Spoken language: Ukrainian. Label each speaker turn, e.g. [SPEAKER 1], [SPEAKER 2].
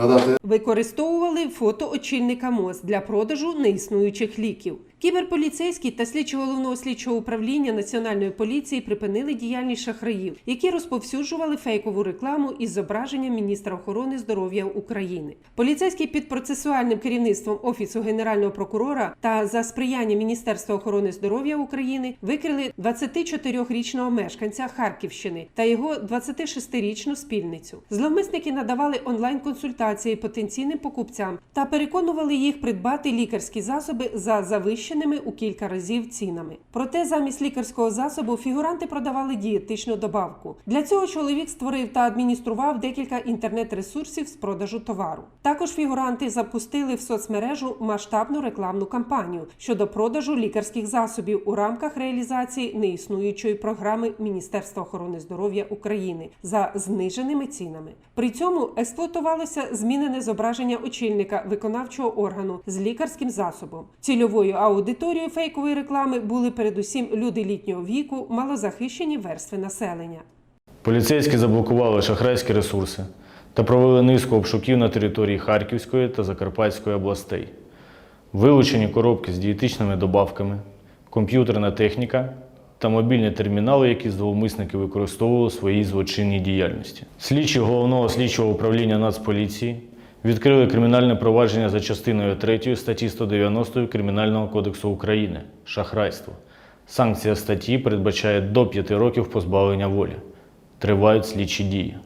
[SPEAKER 1] надати
[SPEAKER 2] Використовували фото очільника МОЗ для продажу неіснуючих ліків. Кіберполіцейський та слідчі головного слідчого управління національної поліції припинили діяльність шахраїв, які розповсюджували фейкову рекламу із зображенням міністра охорони здоров'я України. Поліцейський під процесуальним керівництвом офісу генерального прокурора та за сприяння Міністерства охорони здоров'я України викрили 24-річного мешканця Харківщини та його 26-річну спільницю. Зловмисники надавали онлайн-консультації потенційним покупцям та переконували їх придбати лікарські засоби за завищеними у кілька разів цінами. Проте замість лікарського засобу фігуранти продавали дієтичну добавку. Для цього чоловік створив та адміністрував декілька інтернет-ресурсів з продажу товару. Також фігуранти запустили в соцмережу масштабну рекламну кампанію щодо продажу лікарських засобів у рамках реалізації неіснуючої програми Міністерства охорони здоров'я України за зниженими цінами. При цьому експлуатувалося змінене зображення очільника виконавчого органу з лікарським засобом. Цільовою аудиторією фейкової реклами були передусім люди літнього віку, малозахищені верстви населення.
[SPEAKER 3] Поліцейські заблокували шахрайські ресурси та провели низку обшуків на території Харківської та Закарпатської областей. Вилучені коробки з дієтичними добавками, комп'ютерна техніка та мобільні термінали, які зловмисники використовували в своїй злочинній діяльності. Слідчі головного слідчого управління Нацполіції відкрили кримінальне провадження за частиною 3 статті 190 Кримінального кодексу України шахрайство. Санкція статті передбачає до 5 років позбавлення волі. Тривають слідчі дії.